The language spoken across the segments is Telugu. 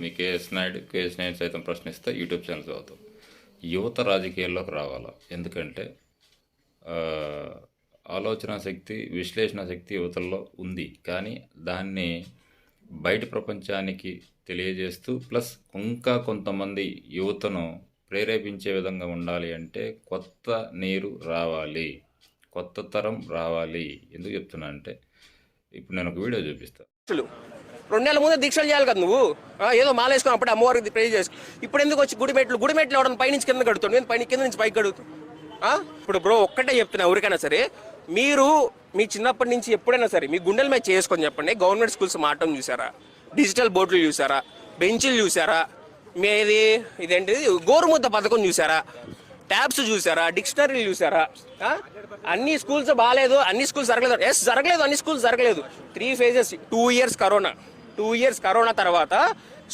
మీ కేఎస్ నాయుడు కేఎస్ నాయుడు సైతం ప్రశ్నిస్తే యూట్యూబ్ ఛానల్ చదువుతాం. యువత రాజకీయాల్లోకి రావాలా? ఎందుకంటే ఆలోచన శక్తి విశ్లేషణ శక్తి యువతల్లో ఉంది. కానీ దాన్ని బయట ప్రపంచానికి తెలియజేస్తూ ప్లస్ ఇంకా కొంతమంది యువతను ప్రేరేపించే విధంగా ఉండాలి అంటే కొత్త నీరు రావాలి. కొత్త తరం రావాలి. ఎందుకు చెప్తున్నా అంటే ఇప్పుడు నేను ఒక వీడియో చూపిస్తాను రెండు నెలల ముందే దీక్షలు చేయాలి కదా నువ్వు? ఏదో మాలేసుకుని అప్పుడు అమ్మవారికి ప్రే చేసి. ఇప్పుడు ఎందుకు వచ్చి గుడిమెట్లు గుడిమెట్లు ఎవడం పైనుంచి కింద కడుతుంది నేను పైన కింద నుంచి పైకి కడుగుతాను ఇప్పుడు బ్రో ఒక్కటే చెప్తున్నా ఎవరికైనా సరే మీరు మీ చిన్నప్పటి నుంచి ఎప్పుడైనా సరే మీ గుండెల మీద చేసుకొని చెప్పండి. గవర్నమెంట్ స్కూల్స్ మాటం చూసారా? డిజిటల్ బోర్డులు చూసారా? బెంచ్లు చూసారా? మీది ఇదేంటిది? గోరుముద్ద పథకం చూసారా? ట్యాబ్స్ చూసారా? డిక్షనరీలు చూసారా? అన్ని స్కూల్స్ బాగాలేదు అన్ని స్కూల్స్ జరగలేదు. ఎస్ జరగలేదు అన్ని స్కూల్స్ జరగలేదు. Three phases two years corona two years corona తర్వాత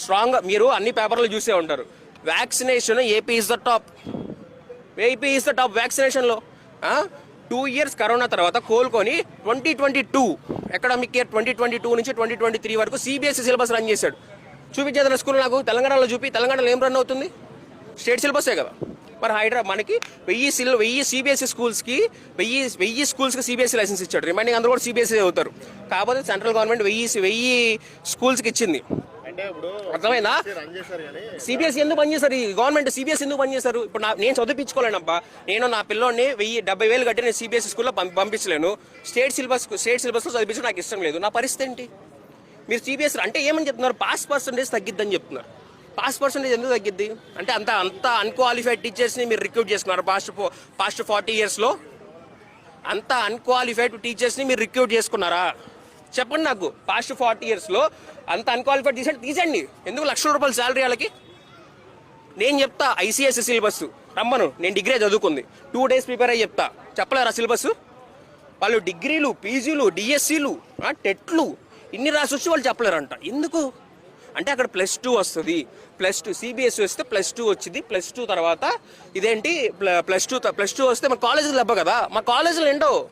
స్ట్రాంగ్ మీరు అన్ని పేపర్లు చూసే ఉంటారు. Vaccination AP is the top AP is the top వ్యాక్సినేషన్లో two years corona తర్వాత కోలుకొని twenty twenty two academic year twenty twenty two నుంచి ట్వంటీ ట్వంటీ త్రీ వరకు సిబిఎస్ఈ సిలబస్ రన్ చేశాడు. చూపించేదన్న స్కూల్ నాకు తెలంగాణలో చూపి తెలంగాణలో ఏం రన్ అవుతుంది? స్టేట్ సిలబసే కదా. మరి హైదరాబాద్ మనకి వెయ్యి సిల్ వెయ్యి సిబిఎస్ఈ స్కూల్స్కి వెయ్యి వెయ్యి స్కూల్స్కి సిబిఎస్ఈ లైసెన్స్ ఇచ్చాడు. రిమైనింగ్ అందరూ కూడా సిబిఎస్ఈ అవుతారు కాకపోతే సెంట్రల్ గవర్నమెంట్ వెయ్యి వెయ్యి స్కూల్స్కి ఇచ్చింది. అంటే ఇప్పుడు అర్థమైందా? రన్ చేశారు కానీ సిబిఎస్ ఎందుకు పనిచేస్తారు ఈ గవర్నమెంట్ సిబిఎస్ ఎందుకు పనిచేస్తారు ఇప్పుడు నా నేను చదివించుకోలేనబ్బా. నేను నా పిల్లోని వెయ్యి డెబ్బై వేలు కట్టి నేను సిబిఎస్ స్కూల్లో పంపి- పంపించలేను. స్టేట్ సిలబస్ స్టేట్ సిలబస్లో చదివించడం నాకు ఇష్టం లేదు. నా పరిస్థితి ఏంటి? మీరు సిబిఎస్ అంటే ఏమని చెప్తున్నారు? పాస్ పర్సంటేజ్ తగ్గిద్దని చెప్తున్నారు. పాస్ పర్సంటేజ్ ఎందుకు తగ్గిద్ది? అంటే అంత అంత అన్క్వాలిఫైడ్ టీచర్స్ని మీరు రిక్రూట్ చేసుకున్నారు పాస్ట్ పాస్ట్ ఫార్టీ ఇయర్స్లో అంత అన్క్వాలిఫైడ్ టీచర్స్ని మీరు రిక్రూట్ చేసుకున్నారా? చెప్పండి నాకు పాస్ట్ ఫార్టీ ఇయర్స్లో అంత అన్క్వాలిఫైడ్ తీసండి తీసండి ఎందుకు లక్షల రూపాయల శాలరీ వాళ్ళకి? నేను చెప్తా ఐసీఎస్సి సిలబస్ రమ్మను నేను డిగ్రీ చదువుకుంది. టూ డేస్ ప్రిపేర్ అయ్యి చెప్తా. చెప్పలేరా సిలబస్ వాళ్ళు డిగ్రీలు పీజీలు డిఎస్సీలు టెట్లు ఇన్ని రాసి వచ్చి వాళ్ళు చెప్పలేరంట. ఎందుకు? అంటే అక్కడ ప్లస్ టూ వస్తుంది. ప్లస్ టూ సిబిఎస్సి వస్తే ప్లస్ టూ వచ్చింది. ప్లస్ టూ తర్వాత ఇదేంటి? ప్లస్ టూ ప్లస్ టూ వస్తే మా కాలేజీలు దెబ్బ కదా. మా కాలేజీలు ఏంటో?